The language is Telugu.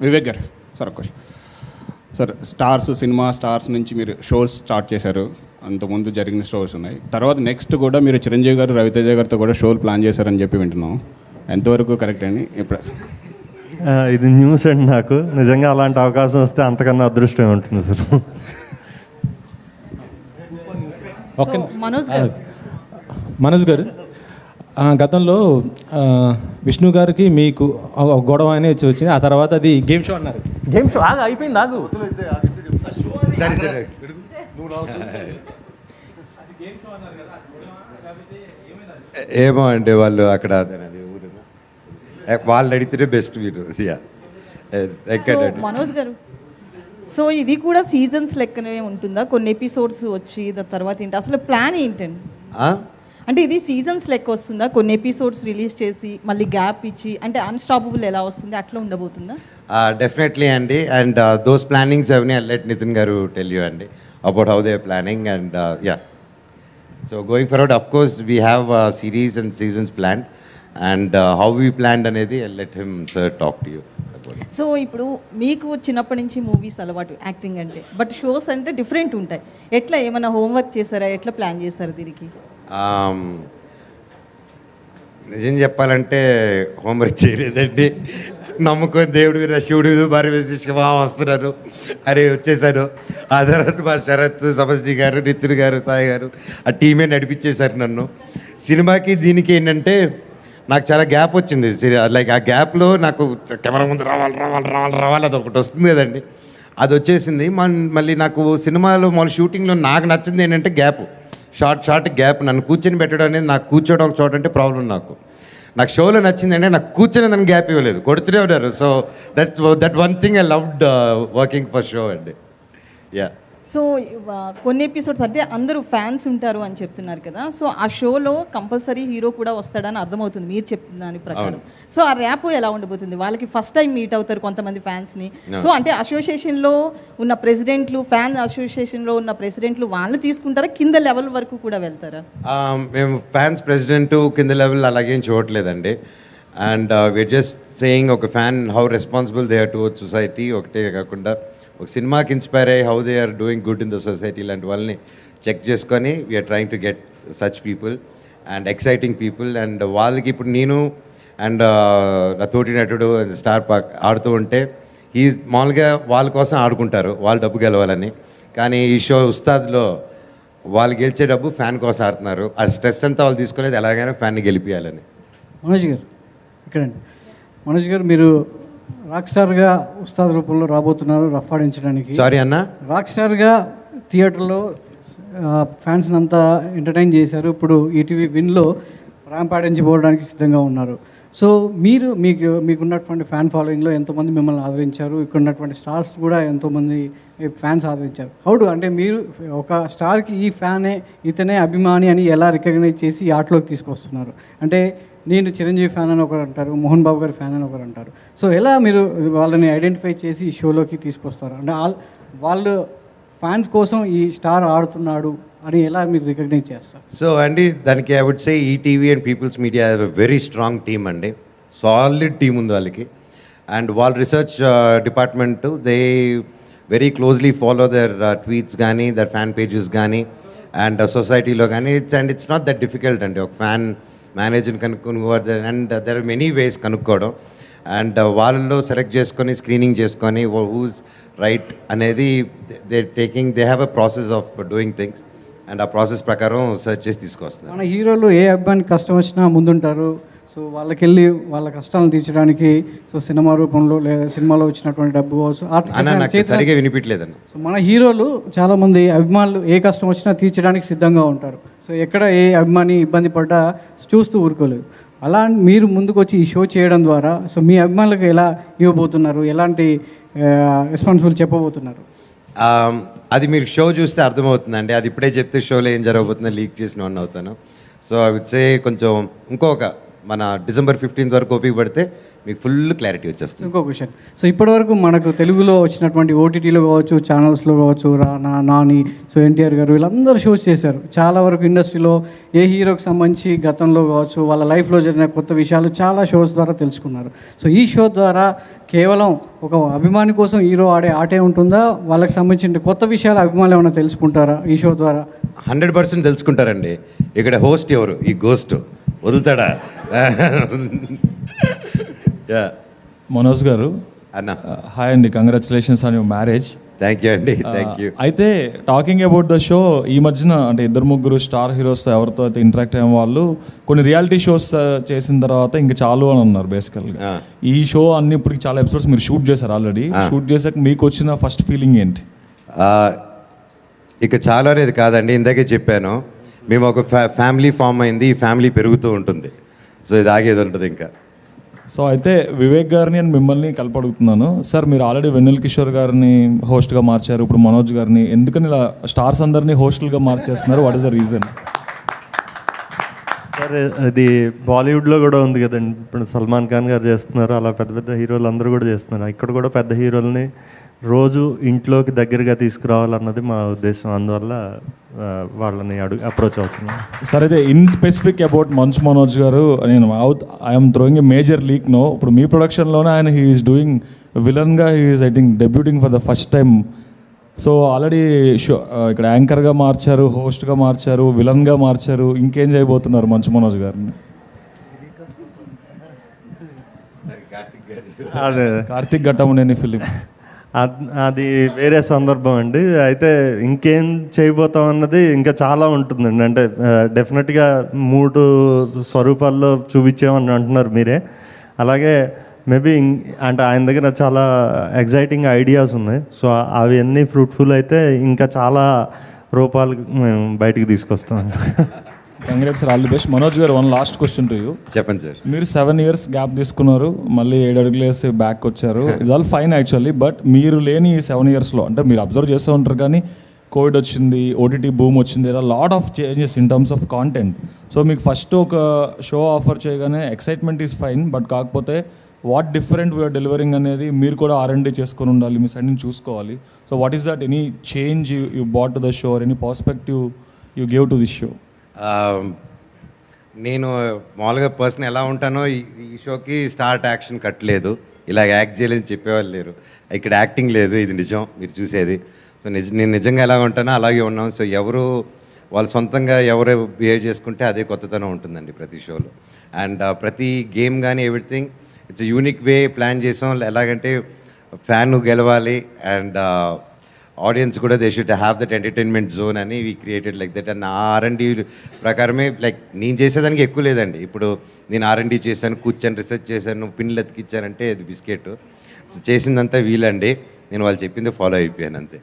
వివేక్ గారు. సార్ ఒక question sir stars cinema stars నుంచి మీరు షోస్ స్టార్ట్ చేశారు. అంతకుముందు జరిగిన షోస్ ఉన్నాయి. తర్వాత నెక్స్ట్ కూడా మీరు చిరంజీవి గారు రవితేజ గారితో కూడా షోలు ప్లాన్ చేశారని చెప్పి వింటున్నాం. ఎంతవరకు కరెక్ట్ అండి ఇప్పుడు ఆ, ఇది న్యూస్ అండి నాకు. నిజంగా అలాంటి అవకాశం వస్తే అంతకన్నా అదృష్టం ఉంటుంది సార్. మనోజ్ గారు. మనోజ్ గారు. గతంలో ఆ, విష్ణు గారికి మీకు గొడవ అనేది వచ్చింది. ఆ తర్వాత అది గేమ్ షో అన్నారు. Game show? ఆగా అయిపోయింది సరే సరే ఏమో అంటే వాళ్ళు అక్కడ వాళ్ళు అడిగితేనే బెస్ట్ మీరు మనోజ్ గారు సో ఇది కూడా సీజన్స్ లెక్కనే ఉంటుందా? కొన్ని ఎపిసోడ్స్ వచ్చి దాని తర్వాత ఏంటి? అసలు ప్లాన్ ఏంటండి? అంటే ఇది సీజన్స్ లెక్క వస్తుందా? కొన్ని ఎపిసోడ్స్ రిలీజ్ చేసి మళ్ళీ గ్యాప్ ఇచ్చి అంటే అన్స్టాపబుల్ ఎలా వస్తుంది? అట్లా ఉండబోతుందా? డెఫినెట్లీ అండి. అండ్ దోస్ ప్లానింగ్స్ అవన్నీ let Nithin garu tell you అండి about how they planning and yeah so going forward of course we have series and seasons plan and how we plan అనేది let him sir talk to you so ఇప్పుడు మీకు చిన్నప్పటి నుంచి మూవీస్ అలవాటు యాక్టింగ్ అంటే బట్ షోస్ అంటే డిఫరెంట్ ఉంటాయి. ఎట్లా ఏమైనా హోంవర్క్ చేశారా? ఎట్లా ప్లాన్ చేశారు దీనికి? నిజం చెప్పాలంటే హోంవర్క్ చేయలేదండి. నమ్ముకొని దేవుడి మీద శివుడి మీద భార్య మీద వస్తున్నారు అరే వచ్చేసారు ఆ తర్వాత మా శరత్ సమస్తి గారు నితిన్ గారు సాయి గారు ఆ టీమే నడిపించేశారు నన్ను. సినిమాకి దీనికి ఏంటంటే నాకు చాలా గ్యాప్ వచ్చింది. లైక్ ఆ గ్యాప్లో నాకు కెమెరా ముందు రావాలి రావాలి రావాలి రావాలి అది ఒకటి వస్తుంది కదండి. అది వచ్చేసింది. మన్- మళ్ళీ నాకు సినిమాలో మళ్ళీ షూటింగ్లో నాకు నచ్చింది ఏంటంటే గ్యాప్. షార్ట్ షార్ట్ గ్యాప్ నన్ను కూర్చొని పెట్టడం అనేది నాకు కూర్చోవడం ఒక చోట అంటే ప్రాబ్లం నాకు. నాకు షోలో నచ్చింది అంటే నాకు కూర్చొని నన్ను గ్యాప్ ఇవ్వలేదు. కొడుతూనే ఉన్నారు. So that that one thing I loved working for show అండి. యా సో కొన్ని ఎపిసోడ్స్ అంటే అందరూ ఫ్యాన్స్ ఉంటారు అని చెప్తున్నారు కదా. సో ఆ షోలో కంపల్సరీ హీరో కూడా వస్తాడని అర్థమవుతుంది. మీరు చెప్తున్న దాని ప్రకారం. సో ఆ ర్యాప్ ఎలా ఉండబోతుంది? వాళ్ళకి ఫస్ట్ టైం మీట్ అవుతారు కొంతమంది ఫ్యాన్స్ని సో అంటే అసోసియేషన్లో ఉన్న ప్రెసిడెంట్లు ఫ్యాన్ అసోసియేషన్లో ఉన్న ప్రెసిడెంట్లు వాళ్ళు తీసుకుంటారా? కింద లెవెల్ వరకు కూడా వెళ్తారా? మేము ఫ్యాన్స్ ప్రెసిడెంట్ కింద లెవెల్ అలాగేం చూడట్లేదండి. అండ్ వీఆర్ జస్ట్ సేయింగ్ ఒక fan how responsible they are toward society ఒకటే కాకుండా ఒక సినిమాకి ఇన్స్పైర్ అయ్యి how they are doing good in the society ఇలాంటి వాళ్ళని చెక్ చేసుకొని we're trying to get such people and exciting people and వాళ్ళకి ఇప్పుడు నేను అండ్ uh, నా తోటి నటుడు స్టార్ పార్క్ ఆడుతూ ఉంటే ఈ మామూలుగా వాళ్ళ కోసం ఆడుకుంటారు వాళ్ళు డబ్బు గెలవాలని. కానీ ఈ షో ఉస్తాద్లో వాళ్ళు గెలిచే డబ్బు ఫ్యాన్ కోసం ఆడుతున్నారు. ఆ స్ట్రెస్ అంతా వాళ్ళు తీసుకునేది ఎలాగైనా ఫ్యాన్ని గెలిపించాలని మనోజ్ గారు ఇక్కడండి. మనోజ్ గారు మీరు రాక్ స్టార్గా ఉస్తాద్ రూపంలో రాబోతున్నారు రఫ్ ఆడించడానికి సారీ అన్న? రాక్ స్టార్గా థియేటర్లో ఫ్యాన్స్ని అంతా ఎంటర్టైన్ చేశారు. ఇప్పుడు ఈటీవీ విన్లో ర్యాంప్ ఆడించిపోవడానికి సిద్ధంగా ఉన్నారు. సో మీరు మీకు మీకున్నటువంటి ఫ్యాన్ ఫాలోయింగ్లో ఎంతోమంది మిమ్మల్ని ఆదరించారు. ఇక్కడ ఉన్నటువంటి స్టార్స్ కూడా ఎంతోమంది ఫ్యాన్స్ ఆదరించారు. హౌడు అంటే మీరు ఒక స్టార్కి ఈ ఫ్యానే ఇతనే అభిమాని అని ఎలా రికగ్నైజ్ చేసి ఈ ఆటలోకి తీసుకొస్తున్నారు? అంటే నేను చిరంజీవి ఫ్యాన్ అని ఒకరు అంటారు మోహన్ బాబు గారి ఫ్యాన్ అని ఒకరు అంటారు. సో ఎలా మీరు వాళ్ళని ఐడెంటిఫై చేసి ఈ షోలోకి తీసుకొస్తారు? అంటే ఆల్ వాళ్ళు ఫ్యాన్స్ కోసం ఈ స్టార్ ఆడుతున్నాడు అని ఎలా మీరు రికగ్నైజ్ చేస్తారు? సో అండి దానికి I would say ETV and peoples media very strong team అండి. సాలిడ్ టీమ్ ఉంది వాళ్ళకి. అండ్ వాళ్ళ research department they very closely follow their tweets కానీ దర్ ఫ్యాన్ పేజెస్ కానీ అండ్ సొసైటీలో కానీ it's and it's not that difficult అండి. ఒక ఫ్యాన్ మేనేజర్ని కనుక్కొని and there are many ways కనుక్కోవడం. అండ్ వాళ్ళలో సెలెక్ట్ చేసుకొని స్క్రీనింగ్ చేసుకొని హూస్ రైట్ అనేది they taking they have a process of doing things and ఆ ప్రాసెస్ ప్రకారం సెర్చ్ చేసి తీసుకొస్తున్నారు. మన హీరోలు ఏ అబ్బాయిని కష్టం వచ్చినా ముందుంటారు. సో వాళ్ళకెళ్ళి వాళ్ళ కష్టాలను తీర్చడానికి సో సినిమా రూపంలో లేదా సినిమాలో వచ్చినటువంటి డబ్బు కావచ్చు సరిగా వినిపించలేదన్న. సో మన హీరోలు చాలామంది అభిమానులు ఏ కష్టం వచ్చినా తీర్చడానికి సిద్ధంగా ఉంటారు. సో ఎక్కడ ఏ అభిమాని ఇబ్బంది పడ్డా చూస్తూ ఊరుకోలేదు. అలా మీరు ముందుకు వచ్చి ఈ షో చేయడం ద్వారా సో మీ అభిమానులకు ఎలా ఇవ్వబోతున్నారు? ఎలాంటి రెస్పాన్సిబుల్ చెప్పబోతున్నారు? Um, అది మీరు షో చూస్తే అర్థమవుతుందండి. అది ఇప్పుడే చెప్తే షోలో ఏం జరగబోతుందో లీక్ చేసిన వన్ అవుతాను. సో ఐ విడ్ సే కొంచెం ఇంకొక మన డిసెంబర్ ఫిఫ్టీన్త్ వరకు ఓపిక పడితే మీకు ఫుల్ క్లారిటీ వచ్చేస్తుంది. ఇంకో క్వశ్చన్. సో ఇప్పటివరకు మనకు తెలుగులో వచ్చినటువంటి ఓటీటీలో కావచ్చు ఛానల్స్లో కావచ్చు రానా నాని సో ఎన్టీఆర్ గారు వీళ్ళందరూ షోస్ చేశారు. చాలా వరకు ఇండస్ట్రీలో ఏ హీరోకి సంబంధించి గతంలో కావచ్చు వాళ్ళ లైఫ్లో జరిగిన కొత్త విషయాలు చాలా షోస్ ద్వారా తెలుసుకున్నారు. సో ఈ షో ద్వారా కేవలం ఒక అభిమాని కోసం హీరో ఆడే ఆటే ఉంటుందా? వాళ్ళకి సంబంధించిన కొత్త విషయాలు అభిమానులు ఏమైనా తెలుసుకుంటారా ఈ షో ద్వారా? హండ్రెడ్ పర్సెంట్ తెలుసుకుంటారండి. ఇక్కడ హోస్ట్ ఎవరు? ఈ గోస్ట్ వదులుతాడా? యా. మనోజ్ గారు అన్న. హాయ్ అండి congratulations on your marriage. Thank you అండి థ్యాంక్ యూ. అయితే టాకింగ్ అబౌట్ ద షో ఈ మధ్యన అంటే ఇద్దరు ముగ్గురు స్టార్ హీరోస్తో ఎవరితో అయితే ఇంటరాక్ట్ అయిన వాళ్ళు కొన్ని రియాలిటీ షోస్ చేసిన తర్వాత ఇంకా చాలు అని అన్నారు బేసికల్గా. ఈ షో అన్ని ఇప్పుడు చాలా ఎపిసోడ్స్ మీరు షూట్ చేశారు ఆల్రెడీ షూట్ చేశాక మీకు వచ్చిన ఫస్ట్ ఫీలింగ్ ఏంటి? ఇక చాలా అనేది కాదండి ఇందాకే చెప్పాను. మేము ఒక ఫ్యా ఫ్యామిలీ ఫామ్ అయింది ఈ ఫ్యామిలీ పెరుగుతూ ఉంటుంది. సో ఇది ఆగేది ఉంటుంది ఇంకా. సో అయితే వివేక్ గారిని నేను మిమ్మల్ని కలపడుగుతున్నాను. సార్ మీరు ఆల్రెడీ వెన్నెల్ కిషోర్ గారిని హోస్ట్గా మార్చారు ఇప్పుడు మనోజ్ గారిని. ఎందుకని ఇలా స్టార్స్ అందరినీ హోస్టులుగా మార్చేస్తున్నారు? What is the reason sir అది బాలీవుడ్లో కూడా ఉంది కదండి. ఇప్పుడు సల్మాన్ ఖాన్ గారు చేస్తున్నారు అలా పెద్ద పెద్ద హీరోలు అందరూ కూడా చేస్తున్నారు. ఇక్కడ కూడా పెద్ద హీరోల్ని రోజు ఇంట్లోకి దగ్గరగా తీసుకురావాలన్నది మా ఉద్దేశం. అందువల్ల వాళ్ళని అడుగు అప్రోచ్ అవుతున్నాం. సరే అయితే ఇన్ స్పెసిఫిక్ అబౌట్ మంచు మనోజ్ గారు నేను out I'm throwing a major leak no ఇప్పుడు మీ ప్రొడక్షన్లోనే ఆయన హీఈస్ డూయింగ్ విలన్గా he's I think debuting for the first time so already show ఇక్కడ యాంకర్గా మార్చారు హోస్ట్గా మార్చారు విలన్గా మార్చారు ఇంకేం చేయబోతున్నారు మంచు మనోజ్ గారిని? అదే. కార్తిక్ ఘట్టమునేని ఫిలిం అది వేరే సందర్భం అండి. అయితే ఇంకేం చేయబోతాం అన్నది ఇంకా చాలా ఉంటుందండి. అంటే డెఫినెట్గా మూడు స్వరూపాల్లో చూపించామని అంటున్నారు మీరే. అలాగే మేబీ అంటే ఆయన దగ్గర చాలా ఎగ్జైటింగ్ ఐడియాస్ ఉన్నాయి. సో అవన్నీ ఫ్రూట్ఫుల్ అయితే ఇంకా చాలా రూపాలు మేము బయటికి తీసుకొస్తాం. Congrats all the best Manoj garu one last question to you చెప్పండి సార్. మీరు సెవెన్ ఇయర్స్ గ్యాప్ తీసుకున్నారు మళ్ళీ ఏడు అడుగులు వేసి బ్యాక్ వచ్చారు. It all fine actually but మీరు లేని ఈ సెవెన్ ఇయర్స్లో అంటే మీరు అబ్జర్వ్ చేస్తూ ఉంటారు కానీ కోవిడ్ వచ్చింది ఓటీటీ బూమ్ వచ్చింది ఇలా lot of changes in terms of content so మీకు ఫస్ట్ ఒక షో ఆఫర్ చేయగానే ఎక్సైట్మెంట్ ఈజ్ ఫైన్ బట్ కాకపోతే వాట్ డిఫరెంట్ వీఆర్ డెలివరింగ్ అనేది మీరు కూడా ఆర్ అండ్ చేసుకొని ఉండాలి మీ సైడ్ నుంచి చూసుకోవాలి. So what is that any change you you bought to the show any perspective you give to this show నేను మామూలుగా పర్సన్ ఎలా ఉంటానో ఈ షోకి స్టార్ట్ యాక్షన్ కట్టలేదు. ఇలా యాక్ట్ చేయలేదని చెప్పేవాళ్ళు లేరు. ఇక్కడ యాక్టింగ్ లేదు ఇది నిజం మీరు చూసేది. సో నిజ నేను నిజంగా ఎలా ఉంటానో అలాగే ఉన్నాం. సో ఎవరు వాళ్ళు సొంతంగా ఎవరు బిహేవ్ చేసుకుంటే అదే కొత్తతనం ఉంటుందండి ప్రతి షోలో. అండ్ ప్రతి గేమ్ కానీ everything it's unique way plan చేసాం. ఎలాగంటే ఫ్యాన్ గెలవాలి. అండ్ ఆడియన్స్ కూడా they should have that entertainment zone అని we created like that and are and ప్రకారమే లైక్ నేను చేసేదానికి ఎక్కువ లేదండి. ఇప్పుడు నేను ఆర్ఎండి చేశాను కూర్చొని రీసెర్చ్ చేశాను పిన్లు ఎతికిచ్చానంటే అది బిస్కెట్. చేసిందంతా వీలండి నేను వాళ్ళు చెప్పింది ఫాలో అయిపోయాను అంతే.